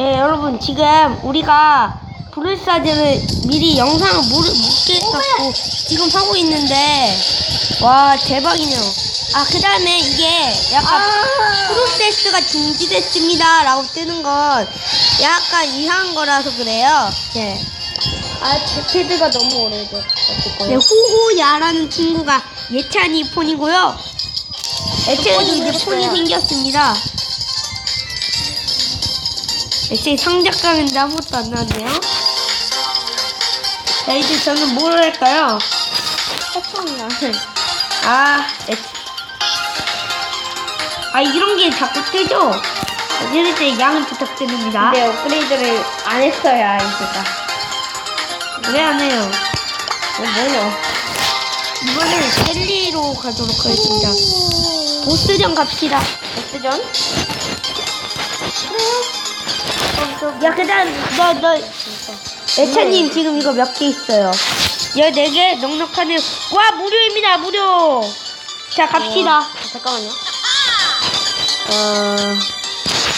예, 여러분 지금 우리가 브롤스타즈를 미리 영상을 못, 못 찍었고 지금 하고 있는데 와 대박이네요. 아 그 다음에 이게 약간 아. 프로세스가 중지됐습니다 라고 뜨는 건 약간 이상한 거라서 그래요. 예. 아, 제 패드가 너무 오래됐을 네. 호호야라는 친구가 예찬이 폰이고요. 예찬이도 이제. 폰이 생겼습니다. 예찬이 상작가는데 아무것도 안 나왔네요. 자, 이제 저는 뭘 할까요? 해쳤나? 아, 예. 아, 이런 게 자꾸 뜨죠? 이럴 때 양을 부탁드립니다. 근데 업그레이드를 안 했어요, 이제가. 왜 안 해요? 어, 뭐냐? 이번엔 젤리로 가도록 하겠습니다. 보스전 갑시다. 어쓰전? 야, 그 다음, 너, 너, 애차님 지금 이거 몇 개 있어요? 14개? 넉넉하네요. 와, 무료입니다, 무료! 자, 갑시다. 어, 잠깐만요. 어,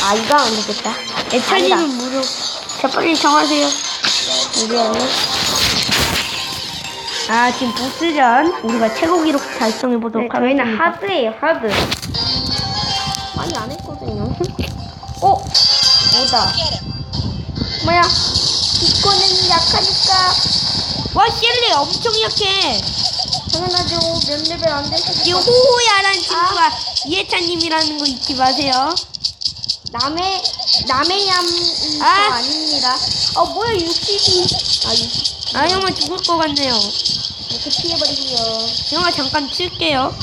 아, 이거 안 되겠다. 애차님은 무료. 자, 빨리 정하세요. 언니? 아, 지금 보스전. 우리가 최고 기록 달성해보도록 네, 저희는 하겠습니다. 하드예요, 하드. 뭐다? 뭐야? 이거는 약하니까. 와, 셸리 엄청 약해. 당연하죠. 몇 레벨 안 되시고. 지금 호호야라는 친구가 이해찬님이라는 거 잊지 마세요. 남의, 남의 얌, 아. 아. 아닙니다. 어, 뭐야, 62. 아, 60. 아, 형아 죽을 것 같네요. 이렇게 피해버리고요. 형아 잠깐 칠게요.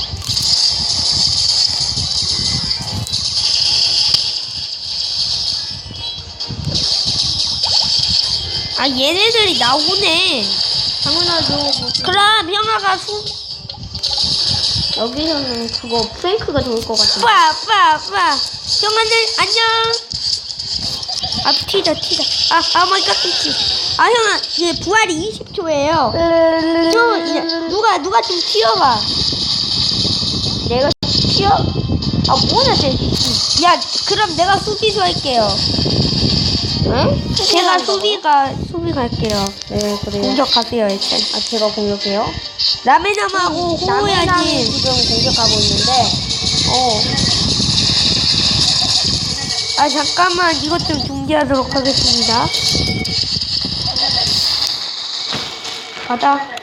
아 얘네들이 나오네. 당연하죠. 뭐, 그럼 형아가 후 여기서는 그거 프랭크가 좋을 것 같은데. 빠빠빠 형아들 안녕. 아 튀자 튀자. 아아 마이 갓 튀지. 아 형아 이제 부활이 20초예요. 좀 이제 누가 누가 좀 튀어봐. 내가 튀어? 아, 뭐냐, 쟤. 야 그럼 내가 수비수 할게요. 응? 제가 수비가 수비 갈게요. 네, 그래요. 공격하세요 일단. 아, 제가 공격해요? 라메남하고 남해남이 호호야님. 지금 공격하고 있는데, 어, 아 잠깐만 이것 좀 중지하도록 하겠습니다. 가자.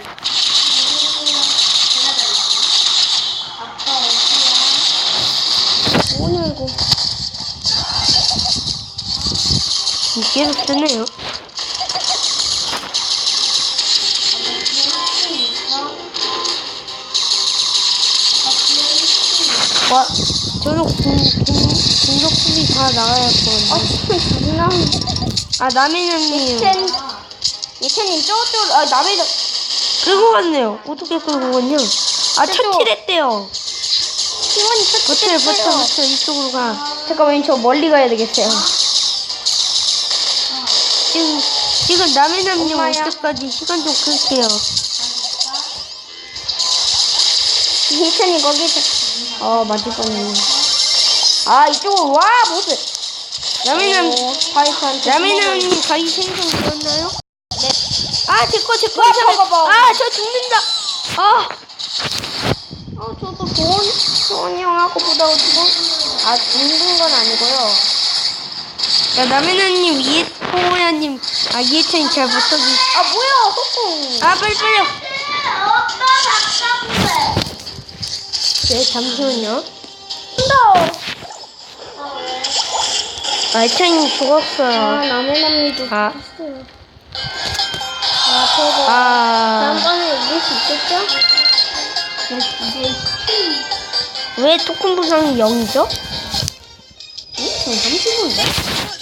뭐냐, 이거. 계속 뜨네요. 와, 저는 공, 공, 공격 수비 다 나가야 할 아, 거는데. 진짜 존나. 아, 남해남님. 예첸, 예첸님 저쪽, 아, 남의, 끌고 갔네요. 어떻게 끌고 갔냐? 아, 저쪽. 처치했대요. 팀원이 버텨, 터치됐어요. 버텨, 버텨. 이쪽으로 가. 잠깐만, 저 멀리 가야 되겠어요. 지금, 지금 남해남님 올 엄마야. 때까지 시간 좀 끌게요. 예첸이 거기, 어, 맞을 뻔했네. 아, 이쪽으로 와, 보스. 남해남, 어, 파이크한테. 남해남님 가위 생선 되었나요? 네. 아, 제 거, 제 거. 와, 잠깐- 봐봐, 봐봐. 아, 저 죽는다. 아, 어, 저도 좋은, 좋은 형하고 보다가 지금, 아, 죽는 건 아니고요. 야, 남해남님, 이해, 호호야님, 아, 이해찬이 잘 못하지. 아, 뭐야, 소풍. 아, 빨리, 빨리. 네, 잠시만요. 한다. 아, 이찬이 아, 죽었어요. 아. 죽었어요. 아, 저거. 아, 다음번에 이길 수 있겠죠? 왜 토큰 부상이 0이죠? 응? 전 30분인데?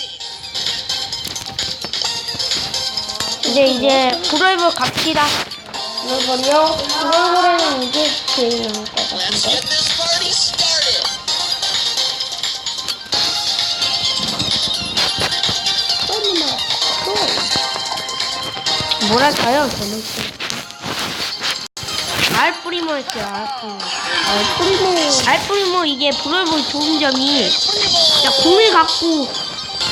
이제, 이제, 브로이버 갑시다. 그런 거에는 이게 제일 나을 것 같은데? 뭐랄까요, 저는. 알뿌리모 했어요, 알뿌리모. 아, 프리모. 알뿌리모 이게 브로이버 좋은 점이, 자, 공을 갖고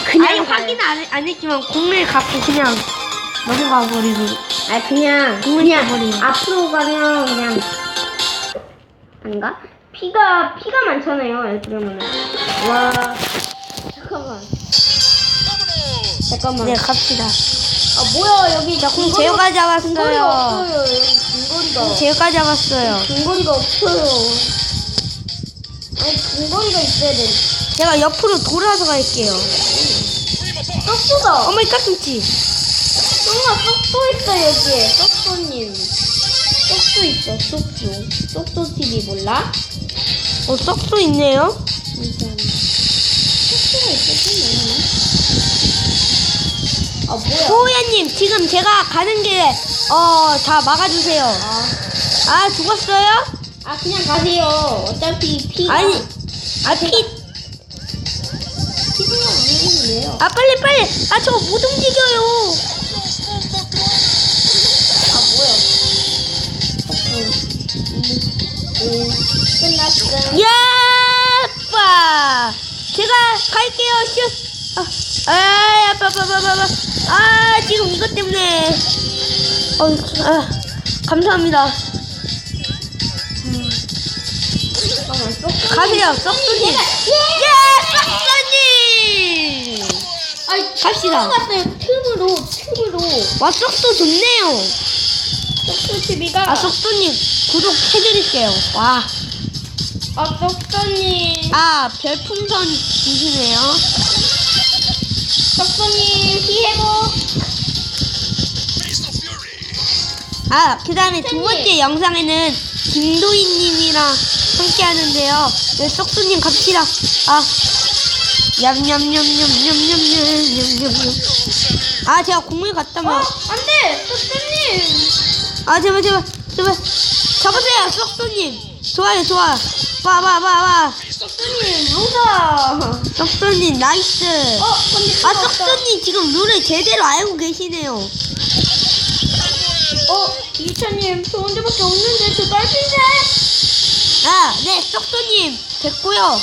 그냥 아니. 확인 안, 해- 안 했지만 공을 갖고 그냥 넘어가 버리고 아 그냥 그냥 쳐버리는. 앞으로 가면 그냥 아닌가? 피가 피가 많잖아요. 그러면은 와 잠깐만 잠깐만 네 갑시다 아 뭐야 여기 나공 제어가 근거리가 잡았어요 없어요. 여기 근거리가 제어가 잡았어요 근거리가 없어요. 아니 근거리가 있어야 돼. 제가 옆으로 돌아서 갈게요 쏙쏘다. 어머니 깍김치 쏙아 쏙쏘 있어 여기에 쏙쏘님. 쏙쏘 있어 쏙쏘. 쏙쏘 TV 몰라? 어 썩도 있네요 잠시만요. 쏙쏘가 있었었나? 아 뭐야? 호야님 지금 제가 가는 길에 어다 막아주세요 아, 아 죽었어요? 아 그냥 가세요. 어차피 피가 아니 아피 피가 아니겠네요. 아 빨리 빨리 아저못 움직여요 끝났어. 야빠 제가 갈게요 슛 아, 아 아빠 아빠 아빠 아빠 아 지금 이것 때문에 어, 아, 감사합니다 쏙쏘. 가세요 썩소님 예 썩소님 아니 갑시다. 갔어요. 틈으로 틈으로. 와 썩소 좋네요 쏙쏘 TV가 아 썩소님 구독해드릴게요. 와. 아 쏙쏘님. 아 별풍선 주시네요. 쏙쏘님 피해보. 아그 다음에 두 번째 영상에는 김도희님이랑 함께 하는데요. 네, 썩소님 갑시다. 아. 냠냠냠냠냠냠냠냠냠 아 제가 공을 갖다만 어 안 돼! 쏙쏘님. 아 제발 제발 제발. 잡으세요 썩소님. 좋아요 좋아 와와와와 쏙쏘님 루다. 썩소님 나이스. 어 근데 아 피가 없다. 썩소님 지금 룰을 제대로 알고 계시네요. 어 이차님 저 혼자밖에 없는데 저 딸핀데. 아네 썩소님. 됐고요.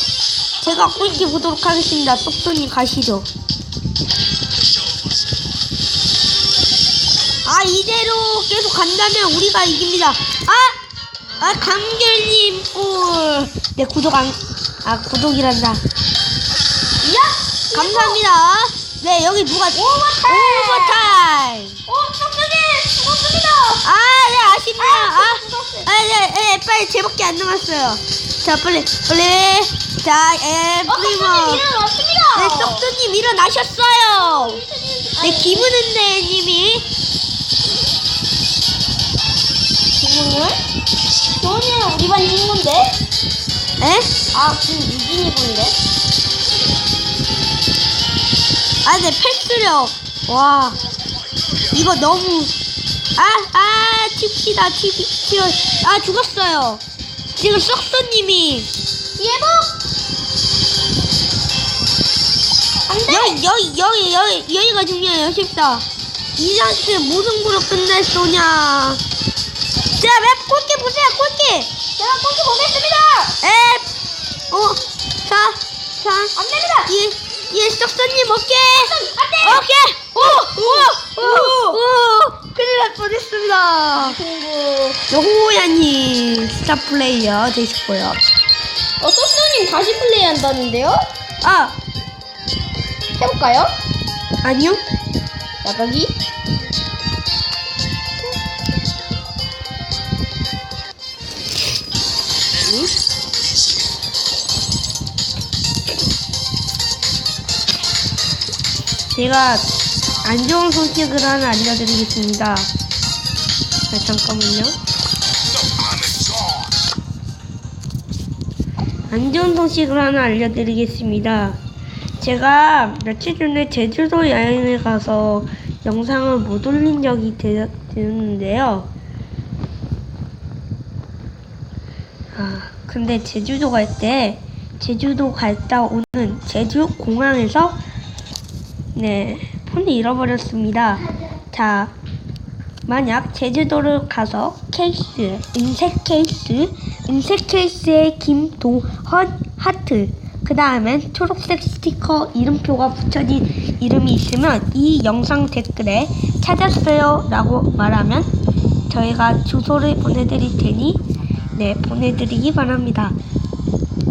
제가 꿀게 보도록 하겠습니다. 썩소님 가시죠 간다면 우리가 이깁니다 아! 아 감귤님 꿀네 구독 안.. 아 구독이란다 야. 감사합니다 네 여기 누가 오버타임! 오버타임 어 쏙쏘님 죽었습니다. 아 네 아쉽네요 아 죽었어요. 아, 네, 네, 빨리 제밖에 안 남았어요. 자, 빨리, 빨리. 자, 에, 어 일어났습니다. 네, 썩두님 일어나셨어요. 네, 기분은데, 님이. 친구는? 저는 우리 반 친구인데? 에? 아, 그 유진이 분인데? 아, 네, 패스력. 와. 이거 너무. 아, 아, 칩시다, 칩, 칩. 아, 죽었어요. 지금 썩두님이. 예복! 안 돼! 여기, 여기, 여기, 여기, 여기가 중요해요, 14. 이장스 무승부로 끝낼 소냐. 자, 맵 꼴게 보세요, 꼴게. 제가 꼬기 보겠습니다! 에, 어, 자, 자, 안 됩니다! 예, 예, 썩선님 오케이. 안 돼! 오케이. 오, 오, 오, 오, 큰일 날 뻔했습니다. 친구. 호야님 스타 플레이어 되시고요. 어, 소스님 다시 플레이 한다는데요? 아, 해볼까요? 아니요. 나가기? 제가 안 좋은 소식을 하나 알려드리겠습니다. 자, 잠깐만요. 안 좋은 소식을 하나 알려드리겠습니다. 제가 며칠 전에 제주도 여행을 가서 영상을 못 올린 적이 되, 되었는데요. 아, 근데 제주도 갈 때, 제주도 갔다 오는 제주 공항에서 네, 폰이 잃어버렸습니다. 자, 만약 제주도를 가서 케이스, 인쇄 케이스, 인쇄 케이스에 김도헌 하트, 그 다음엔 초록색 스티커 이름표가 붙여진 이름이 있으면 이 영상 댓글에 찾았어요 라고 말하면 저희가 주소를 보내드릴 테니 네 보내드리기 바랍니다.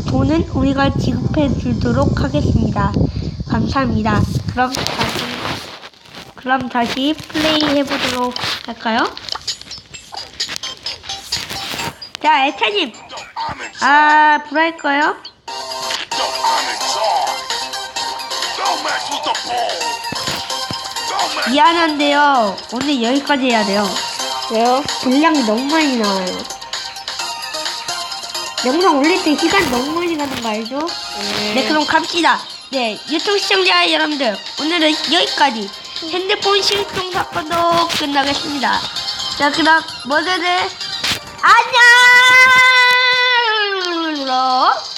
돈은 우리가 지급해 주도록 하겠습니다. 감사합니다. 그럼 다시 그럼 다시 플레이 해보도록 할까요? 자, 에타님. 아, 불할 거요? 미안한데요. 오늘 여기까지 해야 돼요. 왜요? 분량이 너무 많이 나와요. 영상 올릴 때 시간 너무 많이 가는 거 알죠? 네, 그럼 갑시다. 네, 유튜브 시청자 여러분들, 오늘은 여기까지. 핸드폰 실종 사건도 끝나겠습니다. 자, 그럼 모두들 안녕!